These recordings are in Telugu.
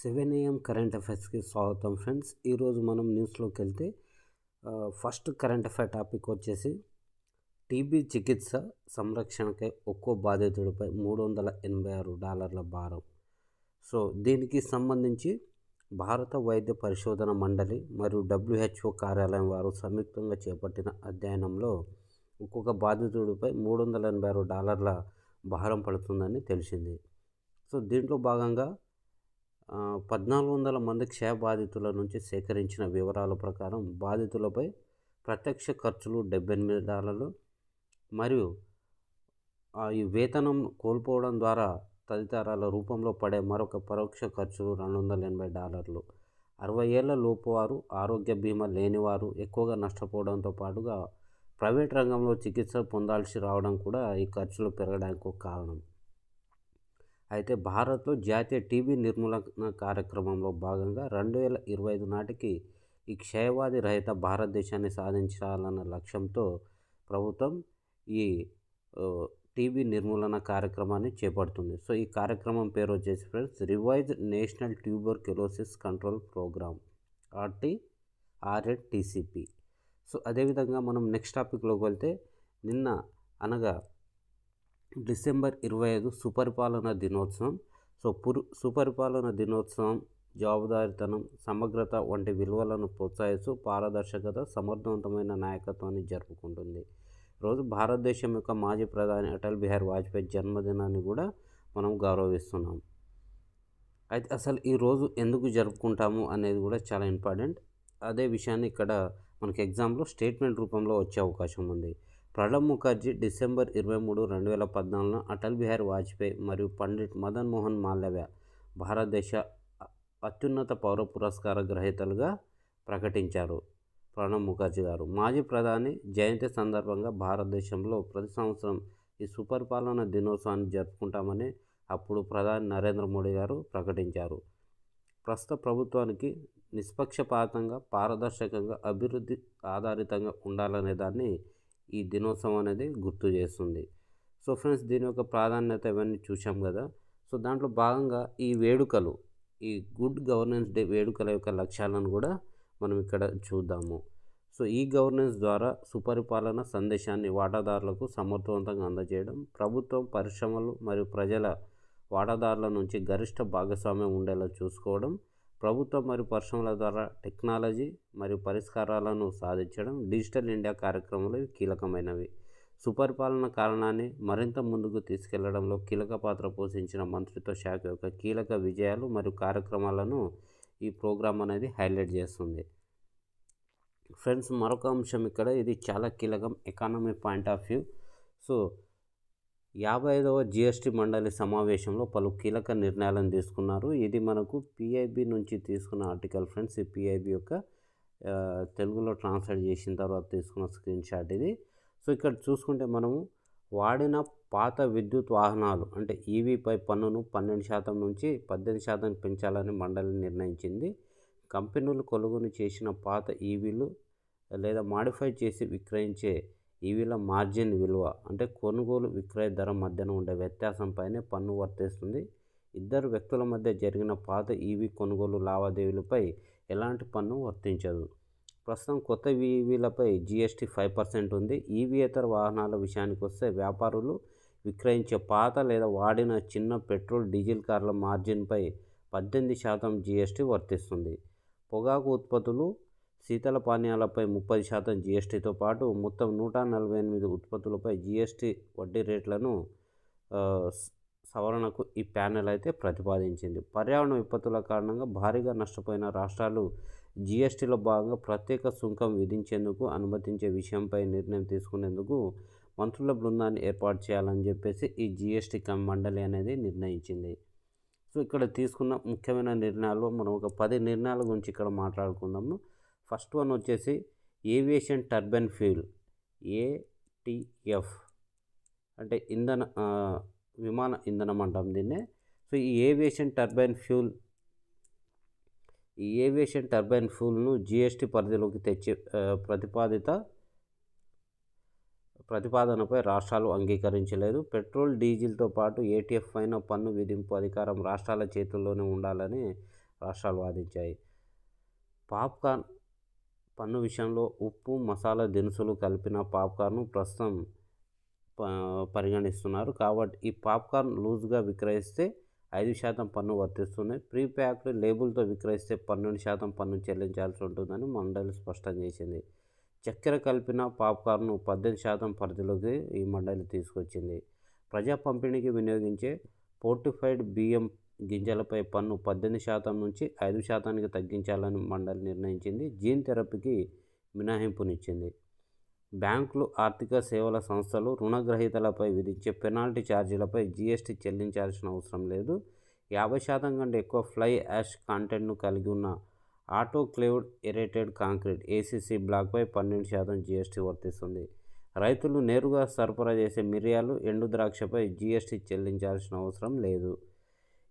సెవెన్ ఏఎం కరెంట్ అఫైర్స్కి స్వాగతం ఫ్రెండ్స్. ఈరోజు మనం న్యూస్లోకి వెళ్తే ఫస్ట్ కరెంట్ అఫైర్ టాపిక్ వచ్చేసి టీబీ చికిత్స సంరక్షణకై ఒక్కో బాధితుడిపై మూడు వందల ఎనభై ఆరు డాలర్ల భారం. సో దీనికి సంబంధించి భారత వైద్య పరిశోధన మండలి మరియు డబ్ల్యూహెచ్ఓ కార్యాలయం వారు సంయుక్తంగా చేపట్టిన అధ్యయనంలో ఒక్కొక్క బాధితుడిపై మూడు వందల ఎనభై ఆరు డాలర్ల భారం పడుతుందని తెలిసింది. సో దీంట్లో భాగంగా పద్నాలుగు వందల మంది క్షయ బాధితుల నుంచి సేకరించిన వివరాల ప్రకారం బాధితులపై ప్రత్యక్ష ఖర్చులు డెబ్బై ఎనిమిది డాలర్లు మరియు ఈ వేతనం కోల్పోవడం ద్వారా తదితరాల రూపంలో పడే మరొక పరోక్ష ఖర్చులు రెండు వందల ఎనభై డాలర్లు. అరవై ఏళ్ళ లోపు వారు ఆరోగ్య బీమా లేనివారు ఎక్కువగా నష్టపోవడంతో పాటుగా ప్రైవేట్ రంగంలో చికిత్స పొందాల్సి రావడం కూడా ఈ ఖర్చులు పెరగడానికి ఒక కారణం. అయితే భారత్లో జాతీయ టీబీ నిర్మూలన కార్యక్రమంలో భాగంగా రెండు వేల ఇరవై ఐదు నాటికి ఈ క్షయవాది రహిత భారతదేశాన్ని సాధించాలన్న లక్ష్యంతో ప్రభుత్వం ఈ టీబీ నిర్మూలన కార్యక్రమాన్ని చేపడుతుంది. సో ఈ కార్యక్రమం పేరు వచ్చేసి friends revise national tuberculosis control programme RT RNTCP so అదేవిధంగా మనం నెక్స్ట్ టాపిక్లోకి వెళ్తే నిన్న అనగా డిసెంబర్ ఇరవై ఐదు సుపరిపాలన దినోత్సవం. సో పురు సుపరిపాలన దినోత్సవం జవాబుదారితనం సమగ్రత వంటి విలువలను ప్రోత్సహిస్తూ పారదర్శకత సమర్థవంతమైన నాయకత్వాన్ని జరుపుకుంటుంది. రోజు భారతదేశం యొక్క మాజీ ప్రధాని అటల్ బిహారీ వాజ్పేయి జన్మదినాన్ని కూడా మనం గౌరవిస్తున్నాం. అయితే అసలు ఈ రోజు ఎందుకు జరుపుకుంటాము అనేది కూడా చాలా ఇంపార్టెంట్. అదే విషయాన్ని ఇక్కడ మనకి ఎగ్జామ్లో స్టేట్మెంట్ రూపంలో వచ్చే అవకాశం ఉంది. ప్రణబ్ ముఖర్జీ డిసెంబర్ ఇరవై మూడు రెండు వేల పద్నాలుగున అటల్ బిహారీ వాజ్పేయి మరియు పండిట్ మదన్ మోహన్ మాల్యవ్య భారతదేశ అత్యున్నత పౌర పురస్కార గ్రహీతలుగా ప్రకటించారు ప్రణబ్ ముఖర్జీ గారు. మాజీ ప్రధాని జయంతి సందర్భంగా భారతదేశంలో ప్రతి సంవత్సరం ఈ సుపరిపాలన దినోత్సవాన్ని జరుపుకుంటామని అప్పుడు ప్రధాని నరేంద్ర మోడీ గారు ప్రకటించారు. ప్రస్తుత ప్రభుత్వానికి నిష్పక్షపాతంగా పారదర్శకంగా అభివృద్ధి ఆధారితంగా ఉండాలనే దాన్ని ఈ దినోత్సవం అనేది గుర్తు చేస్తుంది. సో ఫ్రెండ్స్ దీని యొక్క ప్రాధాన్యత ఇవన్నీ చూసాం కదా. సో దాంట్లో భాగంగా ఈ వేడుకలు ఈ గుడ్ గవర్నెన్స్ డే వేడుకల యొక్క లక్ష్యాలను కూడా మనం ఇక్కడ చూద్దాము. సో ఈ గవర్నెన్స్ ద్వారా సుపరిపాలన సందేశాన్ని వాటాదారులకు సమర్థవంతంగా అందజేయడం ప్రభుత్వం పరిశ్రమలు మరియు ప్రజల వాటాదారుల నుంచి గరిష్ట భాగస్వామ్యం ఉండేలా చూసుకోవడం ప్రభుత్వం మరియు పరిశ్రమల ద్వారా టెక్నాలజీ మరియు పరిష్కారాలను సాధించడం డిజిటల్ ఇండియా కార్యక్రమంలో కీలకమైనవి. సుపరిపాలన కారణాన్ని మరింత ముందుకు తీసుకెళ్ళడంలో కీలక పాత్ర పోషించిన మంత్రిత్వ శాఖ యొక్క కీలక విజయాలు మరియు కార్యక్రమాలను ఈ ప్రోగ్రాం అనేది హైలైట్ చేస్తుంది. ఫ్రెండ్స్ మరొక అంశం ఇక్కడ. ఇది చాలా కీలకం. Economy point of view. So యాభై ఐదవ జిఎస్టీ మండలి సమావేశంలో పలు కీలక నిర్ణయాలను తీసుకున్నారు. ఇది మనకు పిఐబి నుంచి తీసుకున్న ఆర్టికల్ ఫ్రెండ్స్. ఈ పిఐబి యొక్క తెలుగులో ట్రాన్స్లేట్ చేసిన తర్వాత తీసుకున్న స్క్రీన్ షాట్ ఇది. సో ఇక్కడ చూసుకుంటే మనము వాడిన పాత విద్యుత్ వాహనాలు అంటే ఈవీపై పన్నును పన్నెండు శాతం నుంచి పద్దెనిమిది శాతం పెంచాలని మండలి నిర్ణయించింది. కంపెనీలు కొనుగోలు చేసిన పాత ఈవీలు లేదా మాడిఫై చేసి విక్రయించే ఈవీల మార్జిన్ విలువ అంటే కొనుగోలు విక్రయ ధర మధ్యన ఉండే వ్యత్యాసంపైనే పన్ను వర్తిస్తుంది. ఇద్దరు వ్యక్తుల మధ్య జరిగిన పాత ఈవీ కొనుగోలు లావాదేవీలపై ఎలాంటి పన్ను వర్తించదు? ప్రస్తుతం కొత్త ఈవీలపై జీఎస్టీ ఫైవ్ పర్సెంట్ ఉంది. ఈవీయేతర వాహనాల విషయానికి వస్తే వ్యాపారులు విక్రయించే పాత లేదా వాడిన చిన్న పెట్రోల్ డీజిల్ కార్ల మార్జిన్పై పద్దెనిమిది శాతం జీఎస్టీ వర్తిస్తుంది. పొగాకు ఉత్పత్తులు శీతల పానీయాలపై ముప్పై శాతం జీఎస్టీతో పాటు మొత్తం నూట నలభై ఎనిమిది ఉత్పత్తులపై జీఎస్టీ వడ్డీ రేట్లను సవరణకు ఈ ప్యానెల్ అయితే ప్రతిపాదించింది. పర్యావరణ విపత్తుల కారణంగా భారీగా నష్టపోయిన రాష్ట్రాలు జీఎస్టీలో భాగంగా ప్రత్యేక సుంకం విధించేందుకు అనుమతించే విషయంపై నిర్ణయం తీసుకునేందుకు మంత్రుల బృందాన్ని ఏర్పాటు చేయాలని చెప్పేసి ఈ జీఎస్టీ కం మండలి అనేది నిర్ణయించింది. సో ఇక్కడ తీసుకున్న ముఖ్యమైన నిర్ణయాలు మనం ఒక పది నిర్ణయాల గురించి ఇక్కడ మాట్లాడుకుందాము. ఫస్ట్ వన్ వచ్చేసి ఏవియేషన్ టర్బైన్ ఫ్యూల్ ఏటీఎఫ్. అంటే ఇంధన విమాన ఇంధనం అంటాం దీన్నే. సో ఈ ఏవియేషన్ టర్బైన్ ఫ్యూల్ ఈ ఏవియేషన్ టర్బైన్ ఫ్యూల్ను జిఎస్టీ పరిధిలోకి తెచ్చే ప్రతిపాదిత ప్రతిపాదనపై రాష్ట్రాలు అంగీకరించలేదు. పెట్రోల్ డీజిల్తో పాటు ఏటీఎఫ్ పైన పన్ను విధింపు అధికారం రాష్ట్రాల చేతుల్లోనే ఉండాలని రాష్ట్రాలు వాదించాయి. పాప్కార్న్ పన్ను విషయంలో ఉప్పు మసాలా దినుసులు కలిపిన పాప్కార్న్ ప్రస్తుతం పరిగణిస్తున్నారు. కాబట్టి ఈ పాప్కార్న్ లూజ్గా విక్రయిస్తే ఐదు శాతం పన్ను వర్తిస్తుంది. ప్రీ ప్యాక్డ్ లేబుల్తో విక్రయిస్తే పన్నెండు శాతం పన్ను చెల్లించాల్సి ఉంటుందని మండలి స్పష్టం చేసింది. చక్కెర కలిపిన పాప్కార్న్ను పద్దెనిమిది శాతం పరిధిలోకి ఈ మండలి తీసుకొచ్చింది. ప్రజా పంపిణీకి వినియోగించే పోర్టిఫైడ్ బియ్యం గింజలపై పన్ను పద్దెనిమిది శాతం నుంచి ఐదు శాతానికి తగ్గించాలని మండలి నిర్ణయించింది. జీన్ థెరపీకి మినహాయింపునిచ్చింది. బ్యాంకులు ఆర్థిక సేవల సంస్థలు రుణగ్రహీతలపై విధించే పెనాల్టీ ఛార్జీలపై జీఎస్టీ చెల్లించాల్సిన అవసరం లేదు. యాభై శాతం కంటే ఎక్కువ ఫ్లై యాష్ కాంటెంట్ను కలిగి ఉన్న ఆటోక్లేవ్డ్ ఎరేటెడ్ కాంక్రీట్ ఏసీసీ బ్లాక్పై పన్నెండు శాతం జీఎస్టీ వర్తిస్తుంది. రైతులు నేరుగా సరఫరా చేసే మిరియాలు ఎండు ద్రాక్షపై జీఎస్టీ చెల్లించాల్సిన అవసరం లేదు.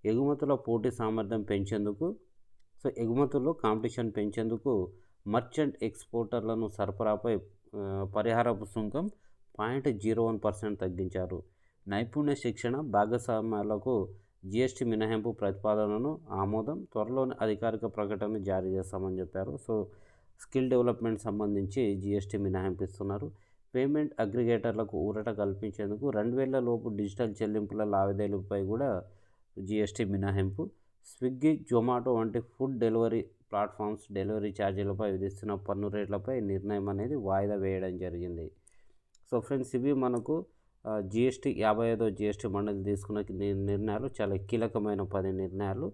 ఎగుమతుల పోటీ సామర్థ్యం పెంచేందుకు సో ఎగుమతుల్లో కాంపిటీషన్ పెంచేందుకు మర్చెంట్ ఎక్స్పోర్టర్లను సరఫరాపై పరిహారపు సుంకం పాయింట్ జీరో వన్ పర్సెంట్ తగ్గించారు. నైపుణ్య శిక్షణ భాగస్వామ్యాలకు జిఎస్టీ మినహాయింపు ప్రతిపాదనను ఆమోదం త్వరలోనే అధికారిక ప్రకటన జారీ చేస్తామని చెప్పారు. సో స్కిల్ డెవలప్మెంట్ సంబంధించి జిఎస్టీ మినహాయింపు ఇస్తున్నారు. పేమెంట్ అగ్రిగేటర్లకు ఊరట కల్పించేందుకు రెండు వేల లోపు డిజిటల్ చెల్లింపుల లావాదేవీలపై కూడా జిఎస్టీ మినహాయింపు. స్విగ్గీ జొమాటో వంటి ఫుడ్ డెలివరీ ప్లాట్ఫామ్స్ డెలివరీ ఛార్జీలపై విధిస్తున్న పన్ను రేట్లపై నిర్ణయం అనేది వాయిదా వేయడం జరిగింది. సో ఫ్రెండ్స్ ఇవి మనకు జిఎస్టీ యాభై ఐదో జిఎస్టీ మండలి తీసుకున్న నిర్ణయాలు చాలా కీలకమైన పది నిర్ణయాలు.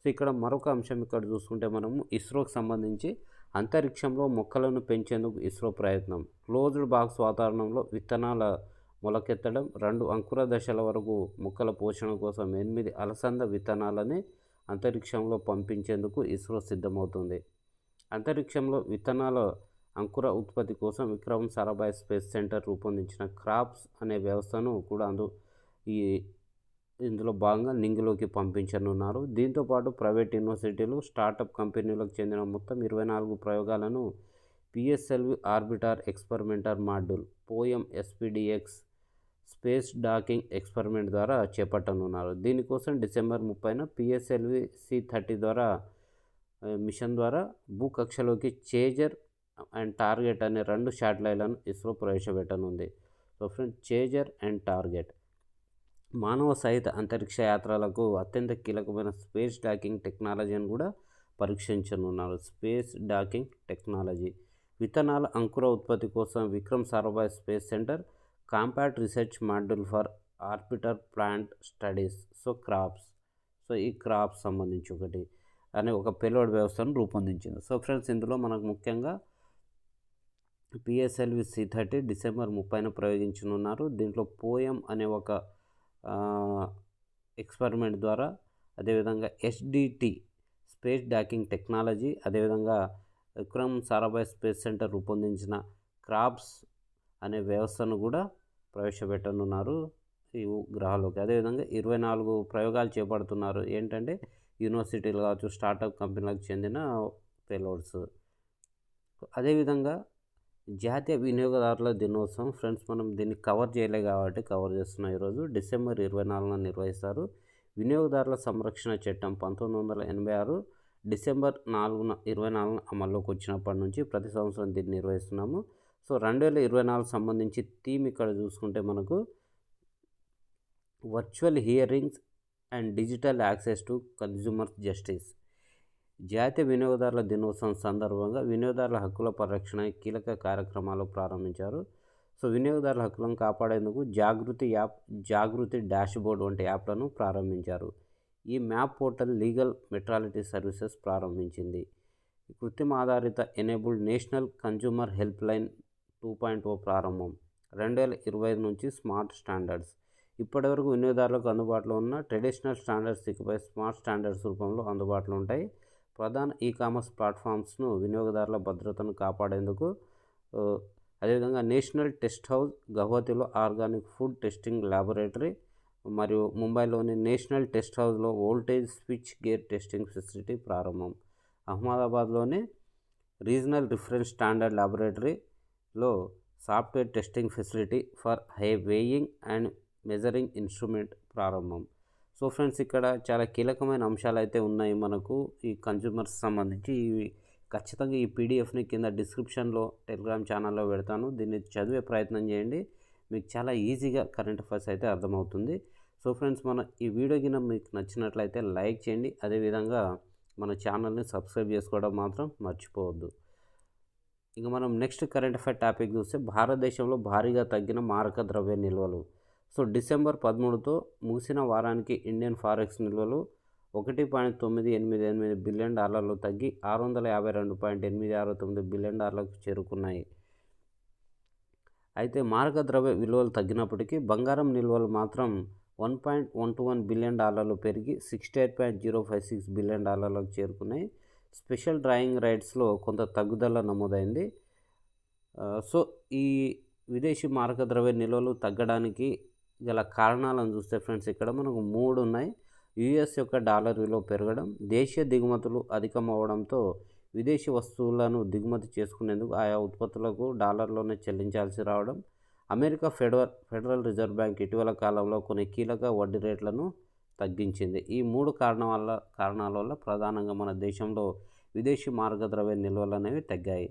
సో ఇక్కడ మరొక అంశం ఇక్కడ చూసుకుంటే మనము ఇస్రోకి సంబంధించి అంతరిక్షంలో మొక్కలను పెంచేందుకు ఇస్రో ప్రయత్నం. క్లోజ్డ్ బాక్స్ వాతావరణంలో విత్తనాల మొలకెత్తడం రెండు అంకుర దశల వరకు మొక్కల పోషణ కోసం ఎనిమిది అలసంద విత్తనాలని అంతరిక్షంలో పంపించేందుకు ఇస్రో సిద్ధమవుతుంది. అంతరిక్షంలో విత్తనాల అంకుర ఉత్పత్తి కోసం విక్రమ్ సారాభాయ్ స్పేస్ సెంటర్ రూపొందించిన క్రాప్స్ అనే వ్యవస్థను కూడా అందు ఈ ఇందులో భాగంగా నింగిలోకి పంపించనున్నారు. దీంతోపాటు ప్రైవేట్ యూనివర్సిటీలు స్టార్టప్ కంపెనీలకు చెందిన మొత్తం ఇరవై నాలుగు ప్రయోగాలను PSLV orbital experimenter module POEM SPDX space docking experiment ద్వారా చేపట్టనున్నారు. దీనికోసం డిసెంబర్ ముప్పైన పిఎస్ఎల్వి సి థర్టీ ద్వారా మిషన్ ద్వారా భూకక్షలోకి చేజర్ అండ్ టార్గెట్ అనే రెండు శాటిలైట్లను ISRO ప్రవేశపెట్టనుంది. So friends chaser and target. మానవ సహిత అంతరిక్ష యాత్రలకు అత్యంత కీలకమైన స్పేస్ డాకింగ్ టెక్నాలజీని కూడా పరీక్షించనున్నారు. Space docking technology. విత్తనాల అంకుర ఉత్పత్తి కోసం Vikram Sarabhai space centre compact research module for orbiter plant studies so CROPS so ఈ క్రాప్స్ సంబంధించి ఒకటి అనే ఒక పెలోడ్ వ్యవస్థను రూపొందించింది. సో ఫ్రెండ్స్ ఇందులో మనకు ముఖ్యంగా పిఎస్ఎల్వి సి థర్టీ డిసెంబర్ ముప్పైన ప్రయోగించనున్నారు. దీంట్లో పోయం అనే ఒక ఎక్స్పెరిమెంట్ ద్వారా అదేవిధంగా ఎస్డిటి స్పేస్ డాకింగ్ టెక్నాలజీ అదేవిధంగా విక్రమ్ సారాభాయ్ స్పేస్ సెంటర్ రూపొందించిన క్రాప్స్ అనే వ్యవస్థను కూడా ప్రవేశపెట్టనున్నారు. ఈ గ్రహాల్లోకి. అదేవిధంగా ఇరవై నాలుగు ప్రయోగాలు చేపడుతున్నారు. ఏంటంటే యూనివర్సిటీలు కావచ్చు స్టార్టప్ కంపెనీలకు చెందిన పేలోడ్స్. అదేవిధంగా జాతీయ వినియోగదారుల దినోత్సవం. ఫ్రెండ్స్ మనం దీన్ని కవర్ చేయలే కాబట్టి కవర్ చేస్తున్నాం ఈరోజు. డిసెంబర్ ఇరవై నాలుగున నిర్వహిస్తారు. వినియోగదారుల సంరక్షణ చట్టం పంతొమ్మిది వందల ఎనభై ఆరు డిసెంబర్ నాలుగున ఇరవై నాలుగున అమల్లోకి వచ్చినప్పటి నుంచి ప్రతి సంవత్సరం దీన్ని నిర్వహిస్తున్నాము. సో రెండు వేల ఇరవై నాలుగు సంబంధించి థీమ్ ఇక్కడ చూసుకుంటే మనకు virtual hearings and digital access to consumer justice. జాతీయ వినియోగదారుల దినోత్సవం సందర్భంగా వినియోగదారుల హక్కుల పరిరక్షణ కీలక కార్యక్రమాలు ప్రారంభించారు. సో వినియోగదారుల హక్కులను కాపాడేందుకు జాగృతి యాప్ జాగృతి డాష్బోర్డ్ వంటి యాప్లను ప్రారంభించారు. ఈ map portal legal metrology services ప్రారంభించింది. కృత్రిమ ఆధారిత enabled national consumer helpline two point O ప్రారంభం. రెండు వేల ఇరవై నుంచి స్మార్ట్ స్టాండర్డ్స్. ఇప్పటివరకు వినియోగదారులకు అందుబాటులో ఉన్న ట్రెడిషనల్ స్టాండర్డ్స్ ఇకపై స్మార్ట్ స్టాండర్డ్స్ రూపంలో అందుబాటులో ఉంటాయి. ప్రధాన ఈ కామర్స్ ప్లాట్ఫామ్స్ను వినియోగదారుల భద్రతను కాపాడేందుకు అదేవిధంగా నేషనల్ టెస్ట్ హౌస్ గౌహతిలో ఆర్గానిక్ ఫుడ్ టెస్టింగ్ ల్యాబొరేటరీ మరియు ముంబైలోని నేషనల్ టెస్ట్ హౌస్లో voltage switchgear testing facility ప్రారంభం. అహ్మదాబాద్లోని రీజనల్ రిఫరెన్స్ స్టాండర్డ్ ల్యాబొరేటరీ లో software testing facility for high weighing and measuring instrument ప్రారంభం. సో ఫ్రెండ్స్ ఇక్కడ చాలా కీలకమైన అంశాలు అయితే ఉన్నాయి మనకు ఈ కన్జ్యూమర్స్ సంబంధించి. ఇవి ఖచ్చితంగా ఈ పీడిఎఫ్ని కింద డిస్క్రిప్షన్లో టెలిగ్రామ్ ఛానల్లో పెడతాను. దీన్ని చదివే ప్రయత్నం చేయండి. మీకు చాలా ఈజీగా కరెంట్ అఫైర్స్ అయితే అర్థమవుతుంది. సో ఫ్రెండ్స్ మన ఈ వీడియో కింద మీకు నచ్చినట్లయితే లైక్ చేయండి. అదేవిధంగా మన ఛానల్ని సబ్స్క్రైబ్ చేసుకోవడం మాత్రం మర్చిపోవద్దు. ఇంకా మనం నెక్స్ట్ కరెంట్ అఫైర్ టాపిక్ చూస్తే భారతదేశంలో భారీగా తగ్గిన మారక ద్రవ్య నిల్వలు. సో డిసెంబర్ పదమూడుతో ముగిసిన వారానికి ఇండియన్ ఫారెక్స్ నిల్వలు ఒకటి పాయింట్ తొమ్మిది ఎనిమిది ఎనిమిది బిలియన్ డాలర్లు తగ్గి ఆరు వందల యాభై రెండు పాయింట్ ఎనిమిది ఆరు తొమ్మిది బిలియన్ డాలర్లకు చేరుకున్నాయి. అయితే మారక ద్రవ్య విలువలు తగ్గినప్పటికీ బంగారం నిల్వలు మాత్రం one point one two one billion డాలర్లు పెరిగి sixty eight point zero five six billion డాలర్లకు చేరుకున్నాయి. స్పెషల్ డ్రాయింగ్ రైట్స్లో కొంత తగ్గుదల నమోదైంది. సో ఈ విదేశీ మారక ద్రవ్య నిల్వలు తగ్గడానికి గల కారణాలను చూస్తే ఫ్రెండ్స్ ఇక్కడ మనకు మూడు ఉన్నాయి. యుఎస్ యొక్క డాలర్ విలువ పెరగడం దేశీయ దిగుమతులు అధికమవడంతో విదేశీ వస్తువులను దిగుమతి చేసుకునేందుకు ఆయా ఉత్పత్తులకు డాలర్లోనే చెల్లించాల్సి రావడం America federal federal reserve bank ఇటీవల కాలంలో కొన్ని కీలక వడ్డీ రేట్లను తగ్గించింది. ఈ మూడు కారణం వల్ల కారణాల వల్ల ప్రధానంగా మన దేశంలో విదేశీ మార్గద్రవ్య నిల్వలు అనేవి తగ్గాయి.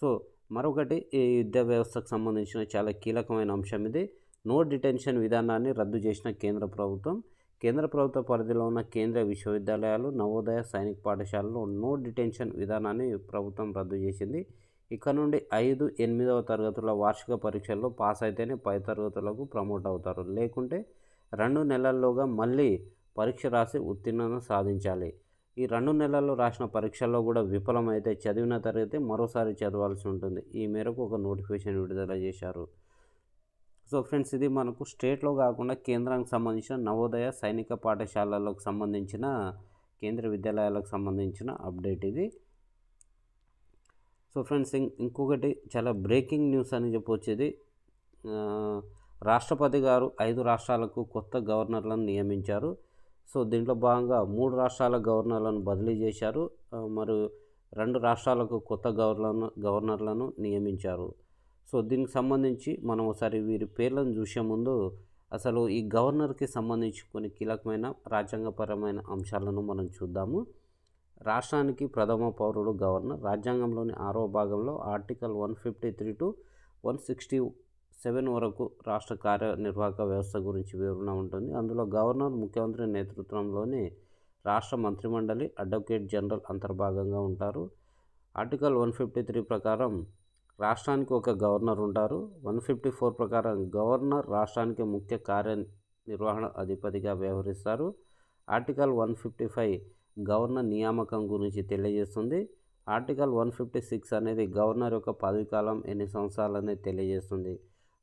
సో మరొకటి ఈ యుద్ధ వ్యవస్థకు సంబంధించిన చాలా కీలకమైన అంశం ఇది. నో డిటెన్షన్ విధానాన్ని రద్దు చేసిన కేంద్ర ప్రభుత్వం కేంద్ర ప్రభుత్వ పరిధిలో ఉన్న కేంద్ర విశ్వవిద్యాలయాలు నవోదయ సైనిక పాఠశాలలో నో డిటెన్షన్ విధానాన్ని ప్రభుత్వం రద్దు చేసింది. ఇక్కడ నుండి ఐదు ఎనిమిదవ తరగతుల వార్షిక పరీక్షల్లో పాస్ అయితేనే పై తరగతులకు ప్రమోట్ అవుతారు. లేకుంటే రెండు నెలల్లోగా మళ్ళీ పరీక్ష రాసి ఉత్తీర్ణత సాధించాలి. ఈ రెండు నెలల్లో రాసిన పరీక్షల్లో కూడా విఫలమైతే చదివిన తరగతి మరోసారి చదవాల్సి ఉంటుంది. ఈ మేరకు ఒక నోటిఫికేషన్ విడుదల చేశారు. సో ఫ్రెండ్స్ ఇది మనకు స్టేట్లో కాకుండా కేంద్రానికి సంబంధించిన నవోదయ సైనిక పాఠశాలలకు సంబంధించిన కేంద్ర విద్యాలయాలకు సంబంధించిన అప్డేట్ ఇది. సో ఫ్రెండ్స్ ఇంకొకటి చాలా బ్రేకింగ్ న్యూస్ అని చెప్పొచ్చేది. రాష్ట్రపతి గారు ఐదు రాష్ట్రాలకు కొత్త గవర్నర్లను నియమించారు. సో దీంట్లో భాగంగా మూడు రాష్ట్రాల గవర్నర్లను బదిలీ చేశారు. మరియు రెండు రాష్ట్రాలకు కొత్త గవర్నర్ గవర్నర్లను నియమించారు. సో దీనికి సంబంధించి మనం ఒకసారి వీరి పేర్లను చూసే ముందు అసలు ఈ గవర్నర్కి సంబంధించి కొన్ని కీలకమైన రాజ్యాంగపరమైన అంశాలను మనం చూద్దాము. రాష్ట్రానికి ప్రథమ పౌరుడు గవర్నర్. రాజ్యాంగంలోని ఆరో భాగంలో article one fifty three to one sixty seven వరకు రాష్ట్ర కార్యనిర్వాహక వ్యవస్థ గురించి వివరణ ఉంటుంది. అందులో గవర్నర్ ముఖ్యమంత్రి నేతృత్వంలోని రాష్ట్ర మంత్రిమండలి అడ్వకేట్ జనరల్ అంతర్భాగంగా ఉంటారు. ఆర్టికల్ వన్ ఫిఫ్టీ త్రీ ప్రకారం రాష్ట్రానికి ఒక గవర్నర్ ఉంటారు. వన్ ఫిఫ్టీ ఫోర్ ప్రకారం గవర్నర్ రాష్ట్రానికి ముఖ్య కార్యనిర్వహణ అధిపతిగా వ్యవహరిస్తారు. Article one fifty five governor నియామకం గురించి తెలియజేస్తుంది. ఆర్టికల్ వన్ ఫిఫ్టీ సిక్స్ అనేది గవర్నర్ యొక్క పదవీకాలం ఎన్ని సంవత్సరాలు అనేది తెలియజేస్తుంది.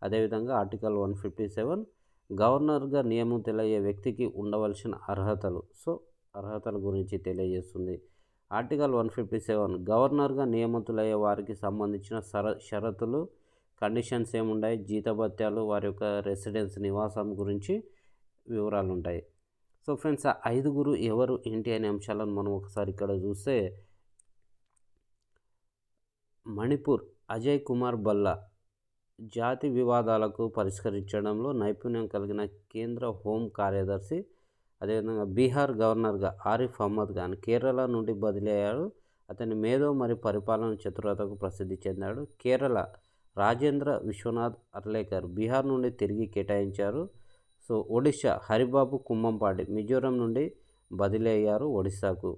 అదేవిధంగా ఆర్టికల్ వన్ ఫిఫ్టీ సెవెన్ గవర్నర్గా నియమితులయ్యే వ్యక్తికి ఉండవలసిన అర్హతలు. సో అర్హతల గురించి తెలియజేస్తుంది. ఆర్టికల్ వన్ ఫిఫ్టీ సెవెన్ గవర్నర్గా నియమితులయ్యే వారికి సంబంధించిన సర షరతులు కండిషన్స్ ఏముంటాయి జీతభత్యాలు వారి యొక్క రెసిడెన్స్ నివాసం గురించి వివరాలు ఉంటాయి సో ఫ్రెండ్స్ ఆ ఐదుగురు ఎవరు ఏంటి అనే అంశాలను మనం ఒకసారి ఇక్కడ చూస్తే మణిపూర్ అజయ్ కుమార్ బల్లా జాతి వివాదాలకు పరిష్కరించడంలో నైపుణ్యం కలిగిన కేంద్ర హోం కార్యదర్శి అదేవిధంగా బీహార్ గవర్నర్గా ఆరిఫ్ అహ్మద్ ఖాన్ కేరళ నుండి బదిలీ అయ్యాడు అతని మేధో మరియు పరిపాలన చతురతకు ప్రసిద్ధి చెందాడు. కేరళ రాజేంద్ర విశ్వనాథ్ అర్లేకర్ బీహార్ నుండి తిరిగి కేటాయించారు. సో ఒడిశా హరిబాబు కుంభంపాటి మిజోరం నుండి బదిలీ అయ్యారు ఒడిశాకు.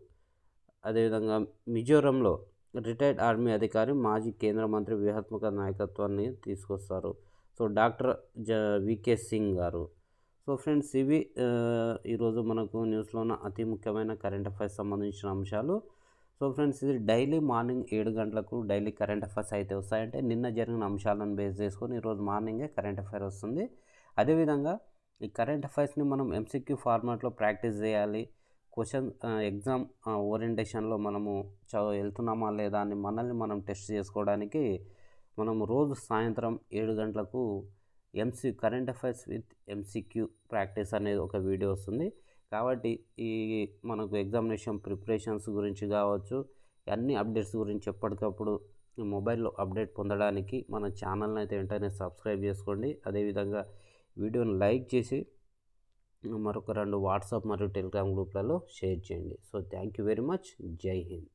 అదేవిధంగా మిజోరంలో రిటైర్డ్ ఆర్మీ అధికారి మాజీ కేంద్ర మంత్రి వ్యూహాత్మక నాయకత్వాన్ని తీసుకొస్తారు. సో డాక్టర్ జ వికే సింగ్ గారు. సో ఫ్రెండ్స్ ఇవి ఈరోజు మనకు న్యూస్లో ఉన్న అతి ముఖ్యమైన కరెంట్ అఫైర్స్ సంబంధించిన అంశాలు. సో ఫ్రెండ్స్ ఇది డైలీ మార్నింగ్ ఏడు గంటలకు డైలీ కరెంట్ అఫైర్స్ అయితే వస్తాయంటే నిన్న జరిగిన అంశాలను బేస్ చేసుకొని ఈరోజు మార్నింగే కరెంట్ అఫైర్ వస్తుంది. అదేవిధంగా ఈ కరెంట్ అఫైర్స్ని మనం ఎంసీక్యూ ఫార్మాట్లో ప్రాక్టీస్ చేయాలి. క్వశ్చన్ ఎగ్జామ్ ఓరియంటేషన్లో మనము చ వెళ్తున్నామా లేదా అని మనల్ని మనం టెస్ట్ చేసుకోవడానికి మనం రోజు సాయంత్రం ఏడు గంటలకు MC current affairs with MCQ practice అనేది ఒక వీడియో వస్తుంది. కాబట్టి ఈ మనకు ఎగ్జామినేషన్ ప్రిపరేషన్స్ గురించి కావచ్చు అన్ని అప్డేట్స్ గురించి ఎప్పటికప్పుడు మొబైల్లో అప్డేట్ పొందడానికి మన ఛానల్ని అయితే వెంటనే సబ్స్క్రైబ్ చేసుకోండి. అదేవిధంగా వీడియోని లైక్ చేసి మరొక రెండు వాట్సాప్ మరియు టెలిగ్రామ్ గ్రూప్లలో షేర్ చేయండి. So thank you very much. Jai Hind.